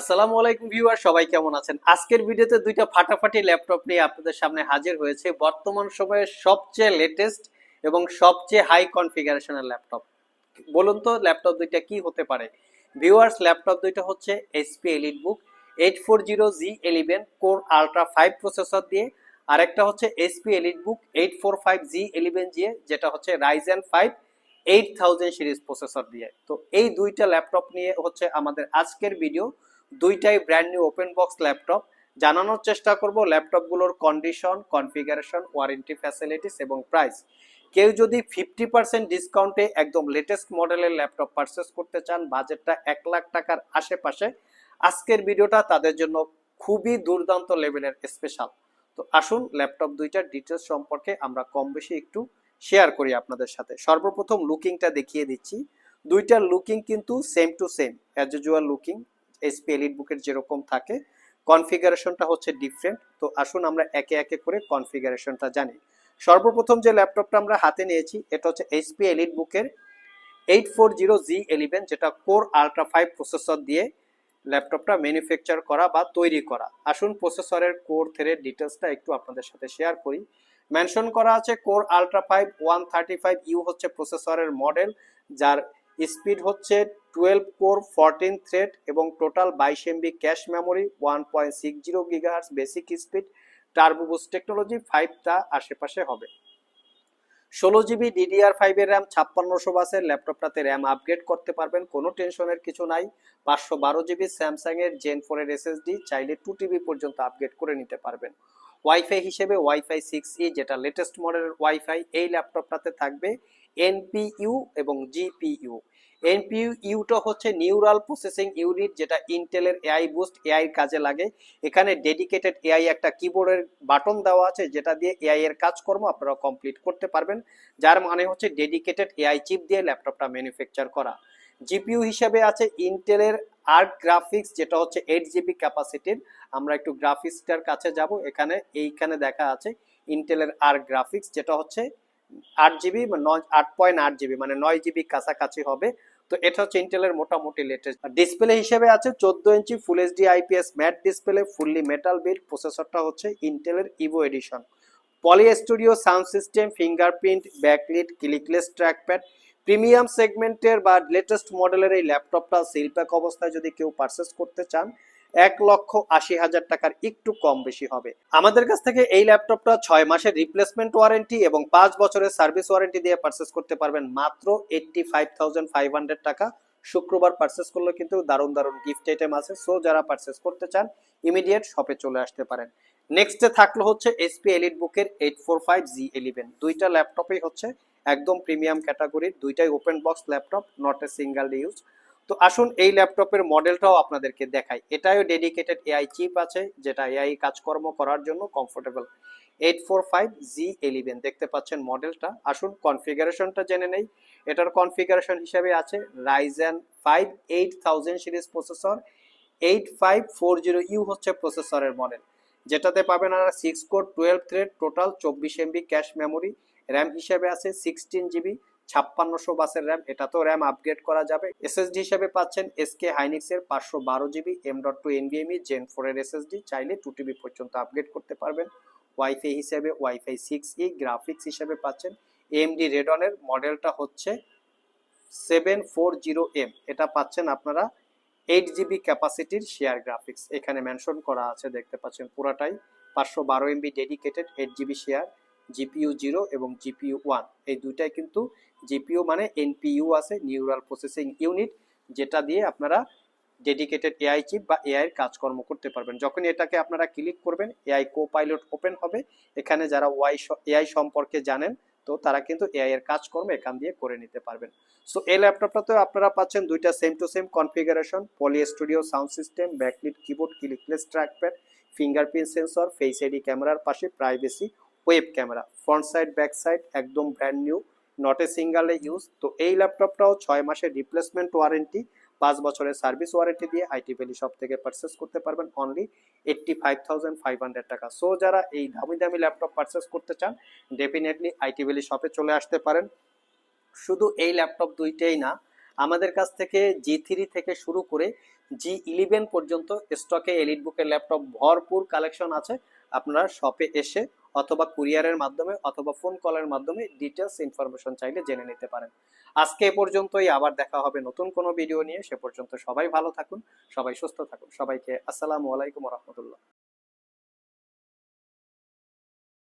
আসসালামু আলাইকুম ভিউয়ার, সবাই কেমন আছেন? আজকের ভিডিওতে দুইটা ফাটাফাটি ল্যাপটপ নিয়ে আপনাদের সামনে হাজির হয়েছে বর্তমান সময়ে সবচেয়ে লেটেস্ট এবং সবচেয়ে হাই কনফিগারেশনের ল্যাপটপ। বলুন তো, ল্যাপটপ দুইটা কি হতে পারে? ভিউয়ার্স, ল্যাপটপ দুইটা হচ্ছে HP elite book eight four zero G eleven core ultra five processor দিয়ে, আর একটা হচ্ছে HP elite book eight four five G eleven G যেটা হচ্ছে Ryzen five eight thousand series processor দিয়ে। তো এই দুইটা ল্যাপটপ নিয়ে হচ্ছে আমাদের আজকের ভিডিও দুইটাই brand new open box laptop জানানোর চেষ্টা করব ল্যাপটপগুলোর কন্ডিশন কনফিগারেশন ওয়ারেন্টি ফ্যাসিলিটিস এবং প্রাইস কেউ যদি ফিফটি পার্সেন্ট ডিসকাউন্টে একদম লেটেস্ট মডেলের ল্যাপটপ পারচেস করতে চান বাজেটটা এক লাখ টাকার আশেপাশে, আজকের ভিডিওটা তাদের জন্য খুবই দুর্দান্ত লেভেলের স্পেশাল তো আসুন ল্যাপটপ দুইটার ডিটেলস সম্পর্কে আমরা কম বেশি একটু শেয়ার করি আপনাদের সাথে। সর্বপ্রথম লুকিংটা দেখিয়ে দিচ্ছি। দুইটার লুকিং কিন্তু same to same as usual looking HP elite বুকের যেরকম থাকে কনফিগারেশনটা হচ্ছে ডিফারেন্ট তো আসুন আমরা একে একে করে কনফিগারেশনটা জানি। সর্বপ্রথম যে ল্যাপটপটা আমরা হাতে নিয়েছি, এটা হচ্ছে এইচপি এলিট বুকের eight four zero G eleven যেটা কোর আলট্রা ফাইভ প্রসেসর দিয়ে ল্যাপটপটা ম্যানুফ্যাকচার করা বা তৈরি করা। আসুন প্রসেসরের কোর থ্রেড ডিটেলসটা একটু আপনাদের সাথে শেয়ার করি। মেনশন করা আছে core ultra five one thirty five U হচ্ছে প্রসেসরের মডেল যার স্পিড হচ্ছে টুয়েলভ কোর ফোরটিন থ্রেড এবং টোটাল বাইশ MB cache memory one point six zero gigahertz basic speed turbo boost technology ফাইভটা আশেপাশে হবে। ষোলো জিবি ডিডিআর ফাইভের র্যাম ছাপ্পান্নশো বাসের ল্যাপটপটাতে র্যাম আপগ্রেড করতে পারবেন, কোনো টেনশনের কিছু নাই। পাঁচশো বারো জিবি স্যামসাং এর জেন ফোরের এসএসডি চাইলে টু টিবি পর্যন্ত আপগ্রেড করে নিতে পারবেন। ওয়াইফাই হিসেবে ওয়াইফাই সিক্স ই যেটা লেটেস্ট মডেলের ওয়াইফাই এই ল্যাপটপটাতে থাকবে এনপিইউ এবং জিপিইউ এনপিইউ ইউটা হচ্ছে নিউরাল প্রসেসিং ইউনিট, যেটা ইন্টেলের এআই বুস্ট এআই কাজে লাগে। এখানে ডেডিকেটেড এআই একটা কিবোর্ডের বাটন দেওয়া আছে, যেটা দিয়ে এআই এর কাজকর্ম আপনারা কমপ্লিট করতে পারবেন, যার মানে হচ্ছে ডেডিকেটেড এআই চিপ দিয়ে ল্যাপটপটা ম্যানুফ্যাকচার করা। জিপিইউ হিসেবে আছে ইন্টেলের আর্ট গ্রাফিক্স, যেটা হচ্ছে এইট জিবি ক্যাপাসিটির আমরা একটু গ্রাফিক্সটার কাছে যাব, এখানে, এইখানে দেখা আছে ইন্টেলের আর গ্রাফিক্স, যেটা হচ্ছে আট জিবি নয়, আট পয়েন্ট আট জিবি মানে নয় জিবি কাছাকাছি হবে। তো এটা হচ্ছে ইন্টেলের মোটামুটি লেটেস্ট ডিসপ্লে হিসেবে আছে চোদ্দ inch full HD IPS matte display fully metal bit প্রসেসরটা হচ্ছে ইন্টেলের Evo edition poly studio sound system fingerprint backlit clickless trackpad premium সেগমেন্টের বা লেটেস্ট মডেলের এই ল্যাপটপটা সিলপ্যাক অবস্থায় যদি কেউ পারচেস করতে চান এক লক্ষ আশি হাজার টাকার একটু কম বেশি হবে। আমাদের কাছ থেকে এই ল্যাপটপটা ছয় মাসের রিপ্লেসমেন্ট ওয়ারেন্টি এবং পাঁচ বছরের সার্ভিস ওয়ারেন্টি দিয়ে পারচেস করতে পারবেন মাত্র এইটটি ফাইভ টাকা। শুক্রবার পারচেস করলে কিন্তু দারুণ দারুণ গিফট আইটেম আছে। সো যারা পারচেস করতে চান ইমিডিয়েট শপে চলে আসতে পারেন। নেক্সটে থাকল হচ্ছে এসপি এলিট বুকের eight four five G eleven দুইটা ল্যাপটপই হচ্ছে একদম প্রিমিয়াম ক্যাটাগরির দুইটাই open box laptop not a single use তো আসুন এই ল্যাপটপের মডেলটাও আপনাদেরকে দেখাই। এটাও ডেডিকেটেড এআই চিপ আছে, যেটা এআই কাজকর্ম করার জন্য comfortable eight four five G eleven দেখতে পাচ্ছেন মডেলটা। আসুন কনফিগারেশনটা জেনে নেই। এটার কনফিগারেশন হিসাবে আছে Ryzen five eight thousand series processor eight five four zero U হচ্ছে প্রসেসরের মডেল যেটাতে পাবেন আর six core twelve thread total চব্বিশ এমবি ক্যাশ মেমোরি র্যাম হিসেবে আছে সিক্সটিন জিবি ছাপ্পান্নশো বাসের র্যাম এটা তো র্যাম আপগ্রেড করা যাবে। এসএসডি হিসেবে পাচ্ছেন এসকে হাইনিক্স এর পাঁচশো বারো GB M dot two NVMe gen four এর এসএসডি চাইলে টু টিবি পর্যন্ত আপগ্রেড করতে পারবেন। ওয়াইফাই হিসেবে ওয়াইফাই সিক্স ই গ্রাফিক্স হিসেবে পাচ্ছেন। এমডি রেডনের মডেলটা হচ্ছে সেভেন ফোর জিরো এম এটা পাচ্ছেন আপনারা এইট জিবি ক্যাপাসিটির শেয়ার গ্রাফিক্স এখানে মেনশন করা আছে, দেখতে পাচ্ছেন পুরাটাই। পাঁচশো বারো MB dedicated eight GB share GPU zero এবং জিপিইউ ওয়ান। এই দুইটাই কিন্তু জিপিইউ মানে এনপিইউ আছে, নিউরাল প্রসেসিং ইউনিট, যেটা দিয়ে আপনারা ডেডিকেটেড এআই চিপ বা এআই কাজকর্ম করতে পারবেন। যখন এটাকে আপনারা ক্লিক করবেন, এআই কো পাইলট ওপেন হবে। এখানে যারা ওয়াই এআই সম্পর্কে জানেন, তো তারা কিন্তু এআই এর কাজকর্ম এখান দিয়ে করে নিতে পারবেন। সো এই ল্যাপটপটাতেও আপনারা পাচ্ছেন দুইটা same to same configuration Poly Studio sound system backlit keyboard clickless trackpad fingerprint sensor face ID ক্যামেরার পাশে privacy web camera front side back side একদম brand new not a single use তো এই ল্যাপটপটাও ছয় মাসের রিপ্লেসমেন্ট ওয়ারেন্টি পাঁচ বছরের সার্ভিস ওয়ারেন্টি দিয়ে আইটি ভ্যালি শপ থেকে পারচেস করতে পারবেন only eighty five thousand five hundred টাকা। সো যারা এই দামি দামি ল্যাপটপ পারচেস করতে চান ডেফিনেটলি আইটি ভ্যালি শপে চলে আসতে পারেন। শুধু এই ল্যাপটপ দুইটাই না আমাদের কাছ থেকে জি থ্রি থেকে শুরু করে জি ইলেভেন পর্যন্ত স্টকে এলিট বুকের ল্যাপটপ ভরপুর কালেকশন আছে। আপনারা শপে এসে অথবা কুরিয়ারের মাধ্যমে অথবা ফোন কলের মাধ্যমে ডিটেলস ইনফরমেশন চাইলে জেনে নিতে পারেন। আজকে এ পর্যন্তই, আবার দেখা হবে নতুন কোনো ভিডিও নিয়ে। সে পর্যন্ত সবাই ভালো থাকুন, সবাই সুস্থ থাকুন। সবাইকে আসসালামু আলাইকুম রহমতুল্লাহ।